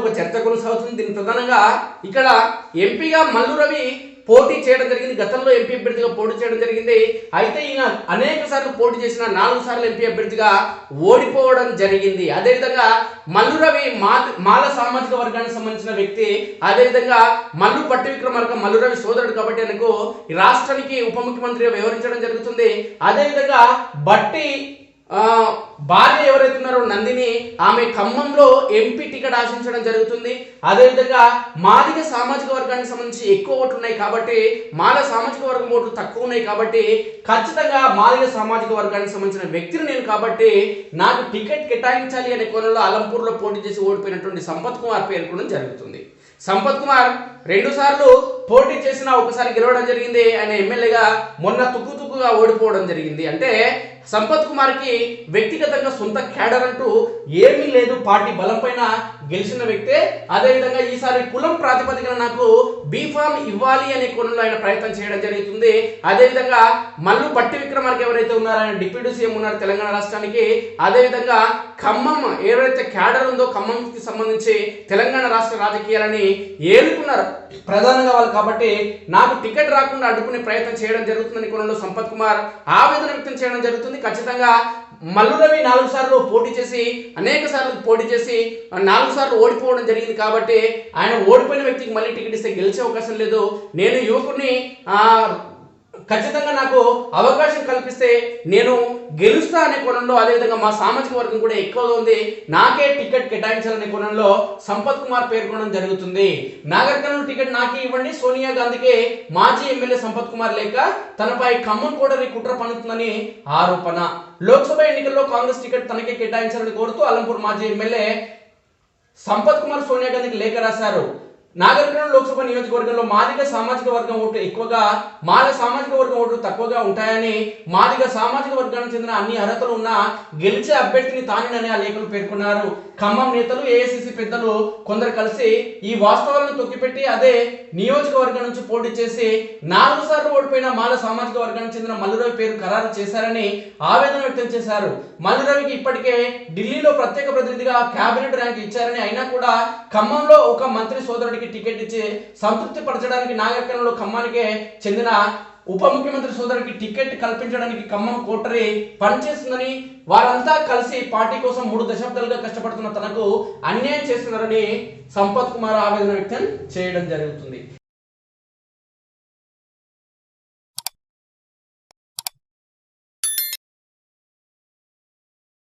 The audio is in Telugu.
ఒక చర్చ కొనసాగుతుంది. దీని ప్రధానంగా ఇక్కడ ఎంపీగా మల్లు రవి పోటీ చేయడం జరిగింది. గతంలో ఎంపీ అభ్యర్థిగా పోటీ చేయడం జరిగింది. అయితే ఈయన అనేక సార్లు పోటీ చేసిన నాలుగు సార్లు ఎంపీ అభ్యర్థిగా ఓడిపోవడం జరిగింది. అదేవిధంగా మల్లు రవి మా మాల సామాజిక వర్గానికి సంబంధించిన వ్యక్తి అదేవిధంగా మల్లు పట్టి విక్రమార్క మల్లు రవి సోదరుడు కాబట్టి ఆయనకు రాష్ట్రానికి ఉప ముఖ్యమంత్రిగా వ్యవహరించడం జరుగుతుంది. అదేవిధంగా బట్టి భార్య ఎవరైతే ఉన్నారో నందిని ఆమె ఖమ్మంలో ఎంపీ టికెట్ ఆశించడం జరుగుతుంది. అదేవిధంగా మాదిగ సామాజిక వర్గానికి సంబంధించి ఎక్కువ ఓట్లు ఉన్నాయి కాబట్టి మాల సామాజిక వర్గం ఓట్లు తక్కువ ఉన్నాయి కాబట్టి ఖచ్చితంగా మాదిగ సామాజిక వర్గానికి సంబంధించిన వ్యక్తిని నేను కాబట్టి నాకు టికెట్ కేటాయించాలి అనే కోణంలో అలంపూర్లో పోటీ చేసి ఓడిపోయినటువంటి సంపత్ కుమార్ పేర్కొనడం జరుగుతుంది. సంపత్ కుమార్ రెండు సార్లు పోటీ చేసిన ఒకసారి గెలవడం జరిగింది. ఆయన ఎమ్మెల్యేగా మొన్న తుక్కు తుక్కుగా ఓడిపోవడం జరిగింది. అంటే సంపత్ కుమార్కి వ్యక్తిగత వ్యక్తిగతంగా సొంత క్యాడర్ అంటూ ఏమీ లేదు. పార్టీ బలం పైన గెలిచిన వ్యక్తే. అదేవిధంగా ఈసారి కులం ప్రాతిపదికన నాకు బీఫామ్ ఇవ్వాలి అనే కోణంలో ఆయన ప్రయత్నం చేయడం జరుగుతుంది. అదేవిధంగా మల్లు పట్టి విక్రమార్క ఎవరైతే ఉన్నారో ఆయన డిప్యూటీ సీఎం ఉన్నారు తెలంగాణ రాష్ట్రానికి. అదేవిధంగా ఖమ్మం ఎవరైతే క్యాడర్ ఉందో ఖమ్మంకి సంబంధించి తెలంగాణ రాష్ట్ర రాజకీయాలని ఏలుకున్నారు. ప్రధానంగా వాళ్ళు కాబట్టి నాకు టికెట్ రాకుండా అడ్డుకునే ప్రయత్నం చేయడం జరుగుతుందని కోణంలో సంపత్ కుమార్ ఆవేదన వ్యక్తం చేయడం జరుగుతుంది. ఖచ్చితంగా మల్లు రవి నాలుగు సార్లు పోటీ చేసి అనేక సార్లు పోటీ చేసి నాలుగు సార్లు ఓడిపోవడం జరిగింది కాబట్టి ఆయన ఓడిపోయిన వ్యక్తికి మళ్ళీ టికెట్ ఇస్తే గెలిచే అవకాశం లేదు. నేను యువకుడిని ఖచ్చితంగా నాకు అవకాశం కల్పిస్తే నేను గెలుస్తా అనే కోణంలో అదేవిధంగా మా సామాజిక వర్గం కూడా ఎక్కువగా ఉంది. నాకే టికెట్ కేటాయించాలనే కోణంలో సంపత్ కుమార్ పేర్కొనడం జరుగుతుంది. నాగర్ కర్నూలు టికెట్ నాకే ఇవ్వండి. సోనియా గాంధీకే మాజీ ఎమ్మెల్యే సంపత్ కుమార్ లేక తనపై ఖమ్మం కోడరి కుట్ర పనుతుందని ఆరోపణ. లోక్సభ ఎన్నికల్లో కాంగ్రెస్ టికెట్ తనకే కేటాయించాలని కోరుతూ అలంపూర్ మాజీ ఎమ్మెల్యే సంపత్ కుమార్ సోనియా గాంధీకి లేఖ రాశారు. నాగరికర్ణం లోక్సభ నియోజకవర్గంలో మాదిగ సామాజిక వర్గం ఓట్లు ఎక్కువగా మాల సామాజిక వర్గం ఓట్లు తక్కువగా ఉంటాయని మాదిగ సామాజిక వర్గానికి చెందిన అన్ని అర్హతలు ఉన్న గెలిచే అభ్యర్థిని తానేనని ఆ లేఖలు పేర్కొన్నారు. ఖమ్మం నేతలు ఏఐసిసి పెద్దలు కొందరు కలిసి ఈ వాస్తవాలను తొక్కిపెట్టి అదే నియోజకవర్గం నుంచి పోటీ చేసి నాలుగు సార్లు ఓడిపోయిన మాల సామాజిక వర్గానికి చెందిన మల్లురవి పేరు ఖరారు చేశారని ఆవేదన వ్యక్తం చేశారు. మల్లురవికి ఇప్పటికే ఢిల్లీలో ప్రత్యేక ప్రతినిధిగా కేబినెట్ ర్యాంక్ ఇచ్చారని అయినా కూడా ఖమ్మంలో ఒక మంత్రి సోదరుడికి టికెట్ ఇచ్చి సంతృప్తి పరచడానికి నాగరికంలో ఖమ్మానికే చెందిన ఉప ముఖ్యమంత్రి సోదరికి టికెట్ కల్పించడానికి ఖమ్మం కోటరి పనిచేస్తుందని వారంతా కలిసి పార్టీ కోసం మూడు దశాబ్దాలుగా కష్టపడుతున్న తనకు అన్యాయం చేస్తున్నారని సంపత్ కుమార్ ఆవేదన వ్యక్తం చేయడం జరుగుతుంది.